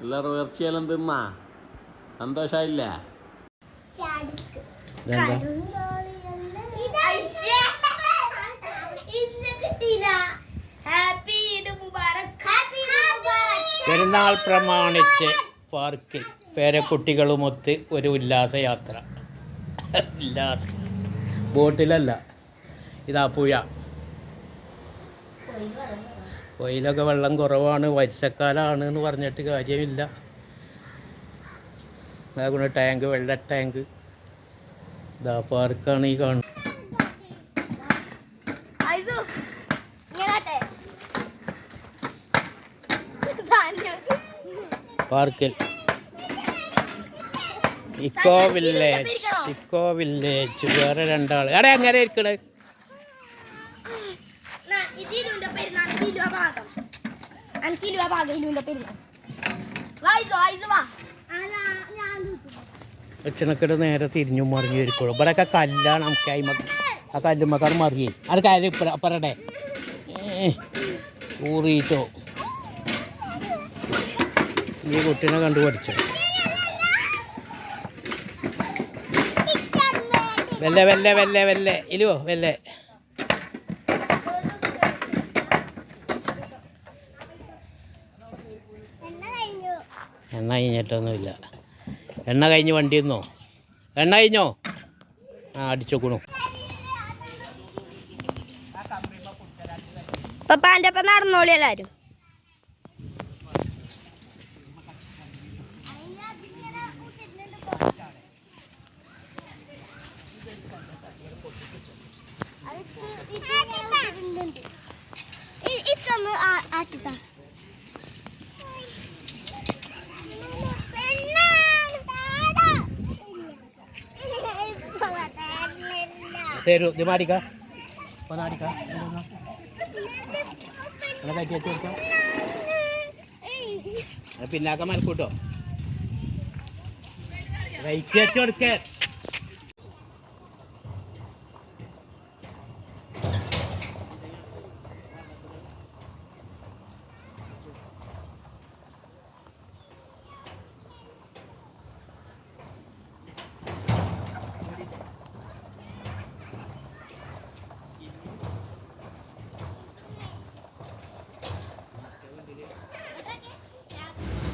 എല്ലാവരും ഉയർച്ചയെല്ലാം തിന്നാ? മുബാറക്. പെരുന്നാൾ പ്രമാണിച്ച് പാർക്കിൽ പേരക്കുട്ടികളുമൊത്ത് ഒരു ഉല്ലാസയാത്ര. ഉല്ലാസ. ബോട്ടിലല്ല. ഇതാ പുഴ. പുഴയിലൊക്കെ വെള്ളം കുറവാണ് വരിശക്കാലാണ് എന്ന് പറഞ്ഞിട്ട് കാര്യമില്ല. അതുകൊണ്ട് ടാങ്ക് വെള്ള ടാങ്ക്. ഇതാ പാർക്കാണ് ഈ കാണുന്നത്. പാർക്കിൽ. ഇക്കോ വില്ലേജ് ഇക്കോ വില്ലേജ് വേറെ രണ്ടാൾ എടാ എങ്ങനെ ഇരിക്കണേ നാ, ഇത് ഇലുവിന്റെ പെരുന്നാൾ കിലോ ഭാഗം. എനിക്ക് ഇരുപ ഭാഗം ഇരുവിന്റെ പെരുന്നാൾ വാ ഐസു ഐസു വാ. നേരെ തിരിഞ്ഞു മറിഞ്ഞു ഇവിടെ ഇവിടെയൊക്കെ കല്ലാണ് നമുക്ക് അയിമ ആ കല്ലുമ്മക്കാർ മറിയേ. അത് കാര്യം ഇപ്പറ പറയട്ടെ ഊറിയിട്ടോ. ഈ കുട്ടീനെ കണ്ടു പഠിച്ചു? വെല്ലെ വെല്ലെ വെല്ലെ വെല്ലെ. ഇലുവോ വെല്ലെ? എണ്ണ കഴിഞ്ഞിട്ടൊന്നുമില്ല. എണ്ണ കഴിഞ്ഞ് വണ്ടി നിന്നോ? എണ്ണ കഴിഞ്ഞോ? ആ അടിച്ചോക്കണു. പപ്പാന്റെ ഒപ്പം നടന്നോളി എല്ലാരും. ഇതൊന്ന് ആട്ടിട്ടാ തരൂ ഇത് മാടിക്ക ഒന്ന് അടിക്ക കയറ്റി വെച്ച് കൊടുക്കാം. പിന്നാക്ക മലക്കൂട്ടോ കയറ്റി വെച്ച് കൊടുക്കേ.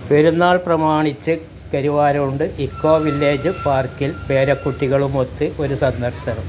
പെരുന്നാൾ പ്രമാണിച്ച് കരുവാരുണ്ട്. ഇക്കോ വില്ലേജ് പാർക്കിൽ പേരക്കുട്ടികളുമൊത്ത് ഒരു സന്ദർശനം.